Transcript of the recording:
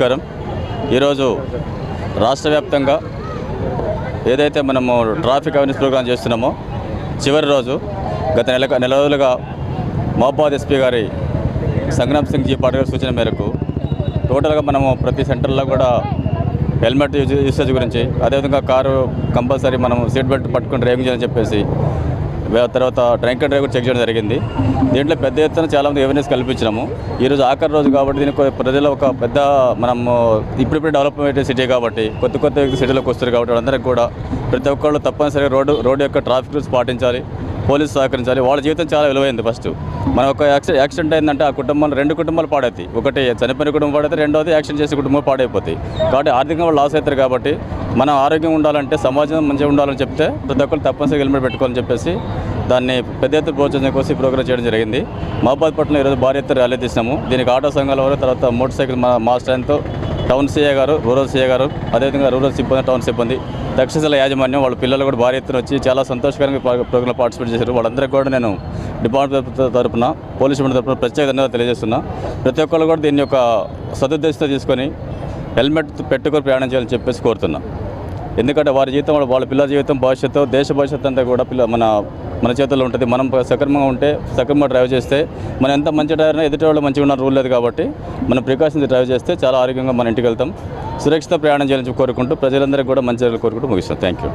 నమస్కారం. ఈరోజు రాష్ట్ర వ్యాప్తంగా ఏదైతే మనము ట్రాఫిక్ అవేర్నెస్ ప్రోగ్రాం చేస్తున్నామో చివరి రోజు గత నెల నెల రోజులుగా మహబాద్ ఎస్పీ గారి సంగ్రామ్ సింగ్ జీ పాటిల్ సూచన మేరకు టోటల్గా మనము ప్రతి సెంటర్లో కూడా హెల్మెట్ యూజ్ యూసేజ్ గురించి అదేవిధంగా కారు కంపల్సరీ మనం సీట్ బెల్ట్ పట్టుకుని డ్రైవింగ్ చేయాలని చెప్పేసి తర్వాత డ్రంక్ అండ్ డ్రైవ్ కూడా చెక్ చేయడం జరిగింది. దీంట్లో పెద్ద ఎత్తున చాలామంది అవేర్నెస్ కల్పించినాము. ఈరోజు ఆఖరి రోజు కాబట్టి దీనికి ప్రజలు ఒక పెద్ద మనము ఇప్పుడిప్పుడు డెవలప్మెంట్ సిటీ కాబట్టి కొత్త కొత్త సిటీలోకి వస్తారు కాబట్టి వాళ్ళందరికీ కూడా ప్రతి ఒక్కళ్ళు తప్పనిసరిగా రోడ్డు రోడ్డు యొక్క ట్రాఫిక్ రూల్స్ పాటించాలి. పోలీసు సహకరించాలి. వాళ్ళ జీవితం చాలా విలువైంది ఫస్ట్ మన ఒక యాక్సిడెంట్ అయిందంటే ఆ కుటుంబం రెండు కుటుంబాలు పాడవుతాయి ఒకటి చనిపోయిన కుటుంబం పాడైతే రెండోది యాక్సిడెంట్ చేసే కుటుంబం పాడైపోతాయి. కాబట్టి ఆర్థికంగా వాళ్ళు లాస్ అవుతారు కాబట్టి మనం ఆరోగ్యం ఉండాలంటే సమాజం మంచిగా ఉండాలని చెప్తే ప్రతి ఒక్కరు తప్పనిసరిగా హెల్మెట్ పెట్టుకోవాలని చెప్పేసి దాన్ని పెద్ద ఎత్తున ప్రోత్సహించడం కోసం ఈ ప్రోగ్రామ్ చేయడం జరిగింది. మహబాద్ పట్టణంలో ఈరోజు భారీ ఎత్తున ర్యాలీ తీసినాము. దీనికి ఆటో సంఘాల వారు తర్వాత మోటార్ సైకిల్ మా మా స్టాండ్తో టౌన్ సీఏ గారు రూరల్ సీఏ గారు అదేవిధంగా రూరల్ సిబ్బంది టౌన్ సిబ్బంది దక్షిణ యాజమాన్యం వాళ్ళ పిల్లలు కూడా భారీ ఎత్తున వచ్చి చాలా సంతోషకరంగా ప్రోగ్రామ్ పార్టిసిపేట్ చేశారు. వాళ్ళందరికీ కూడా నేను డిపార్ట్మెంట్ తరపున పోలీస్ డిపార్ట్మెంట్ తరపున ప్రత్యేక ధన్యవాదాలు తెలియజేస్తున్నా. ప్రతి ఒక్కళ్ళు కూడా దీన్ని యొక్క సదుద్దేశంతో తీసుకొని హెల్మెట్ పెట్టుకొని ప్రయాణం చేయాలని చెప్పేసి కోరుతున్నాను ఎందుకంటే వారి జీవితం వాళ్ళ- పిల్లల జీవితం భవిష్యత్తు దేశ భవిష్యత్తు అంతా కూడా పిల్ల మన మన చేతుల్లో ఉంటుంది. మనం సక్రమంగా ఉంటే సక్రమంగా డ్రైవ్ చేస్తే మనం ఎంత మంచి డ్రైవర్ ఎదుటి వాళ్ళు మంచిగా ఉన్న రూల్ లేదు కాబట్టి మనం ప్రికాషన్స్ డ్రైవ్ చేస్తే చాలా ఆరోగ్యంగా మన ఇంటికి వెళ్తాం. సురక్షిత ప్రయాణం చేయాలని కోరుకుంటూ ప్రజలందరికీ కూడా మంచి కోరుకుంటూ ముగిస్తాం. Thank you